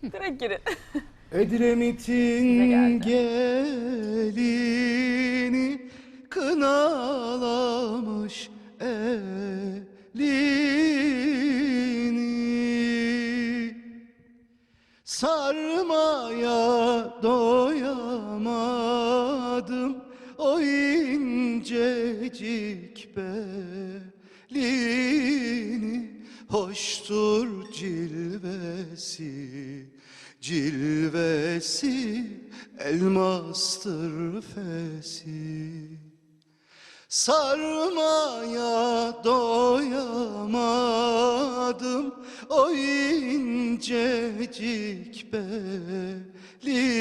Direkt girin. Edremit'in gelini kınalamış elini Sarmaya doyamadım Hoştur cilvesi, cilvesi elmastır fesi. Sarmaya doyamadım o incecik belini.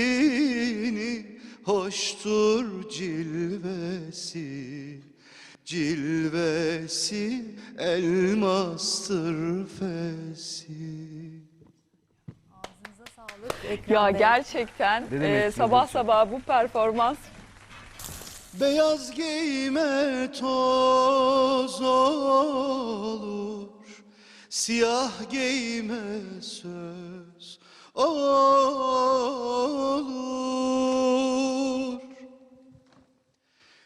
Hoştur cilvesi, cilvesi elmastır fesi. Ya gerçekten Ne demek e, sabah sabah bu performans Beyaz giyme toz olur Siyah giyme söz olur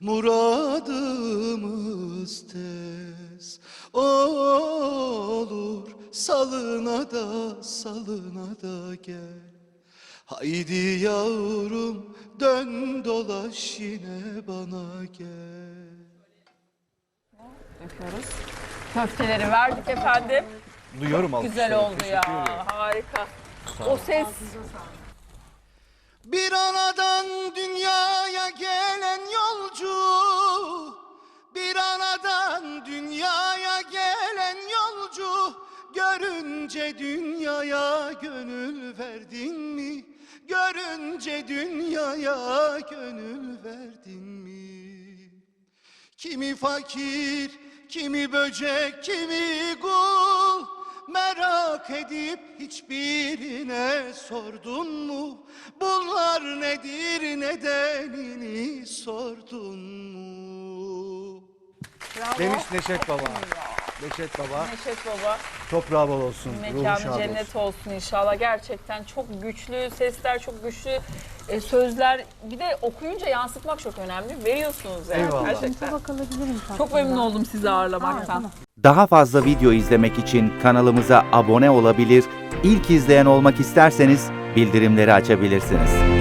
Muradımız tez olur Salına da salına da gel Haydi yavrum dön dolaş yine bana gel yapıyoruz. Köfteleri verdik efendim. Duyuyorum alkışları. Güzel oldu ya. Teşekkür ederim. Harika. O ses Görünce dünyaya gönül verdin mi? Görünce dünyaya gönül verdin mi? Kimi fakir, kimi böcek, kimi kul Merak edip hiçbirine sordun mu? Bunlar nedir nedenini sordun mu? bravo. Demiş Neşet Baba. Neşet Baba. Neşet Baba. Toprağı bol olsun. Mekanı cennet olsun. olsun inşallah. Gerçekten çok güçlü sesler, çok güçlü e, sözler. Bir de okuyunca yansıtmak çok önemli. Veriyorsunuz yani Eyvallah. gerçekten. Çok memnun oldum sizi ağırlamaktan. Daha fazla video izlemek için kanalımıza abone olabilir, ilk izleyen olmak isterseniz bildirimleri açabilirsiniz.